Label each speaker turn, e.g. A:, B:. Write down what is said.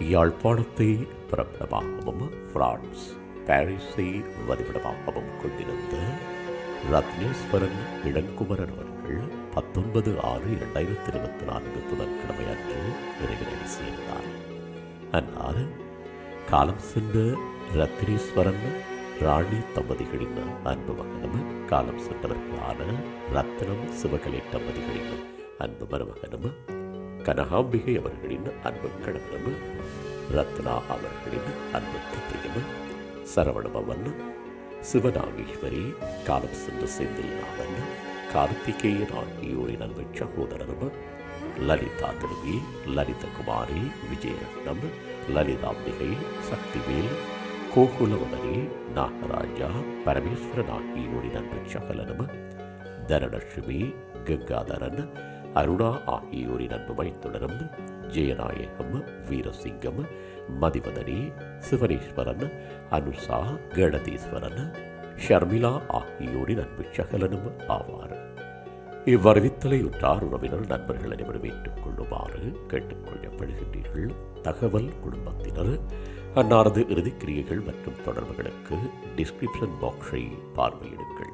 A: யாழ்ப்பாணத்தை பிறப்பிடமாகவும் பிரான்ஸ் பாரிஸை வதிவிடமாகவும் கொண்டிருந்த ரத்னேஸ்வரன் இளங்குமரன் அவர்கள் பத்தொன்பது ஆறு இரண்டாயிரத்தி இருபத்தி நான்கு புதன்கிழமை அன்று இறைவனை சேர்ந்தார். அன்னார் காலம் சென்ற ரத்னேஸ்வரன் ராணி தம்பதிகளின் அன்பு மகனும் காலம் சென்றவர்களான ரத்னம் சிவகலை தம்பதிகளின் அன்பு மருமகனும் கனகாம்பிகை அவர்களின் அன்பு கணவனும் ரத்னா அவர்களின் அன்பு தந்தையும் சரவணபவன் சிவநாகேஸ்வரி காலம் சென்ற செந்தில்நாதன் கார்த்திகேயன் ஆகியோரின் அன்பு சகோதரரும் லலிதா திருவி லலிதகுமாரி விஜயரத்னம் லலிதாம்பிகை சக்திவேல் கோகுலவதனி நாகராஜா பரமேஸ்வரன் ஆகியோரின் அன்பு சகலனும் தனலட்சுமி கங்காதரன் அருணா ஆகியோரின் அன்பு மைத்துடரும் ஜெயநாயகம் வீரசிங்கம் மதிவதனி சிவனேஸ்வரன் அனுசா கணதீஸ்வரன் ஷர்மிளா ஆகியோரின் அன்பு சகலனும் ஆவார். இவ்வறிவித்தலை உற்றார் உறவினர் நண்பர்கள் அனைவரும் ஏற்றுக்கொள்ளுமாறு கேட்டுக்கொள்ளப்படுகின்றீர்கள். தகவல் குடும்பத்தினர் அன்னாரது இறுதிக்கிரியைகள் மற்றும் தொடர்புகளுக்கு டிஸ்கிரிப்ஷன் பாக்ஸை பார்வையிடுங்கள்.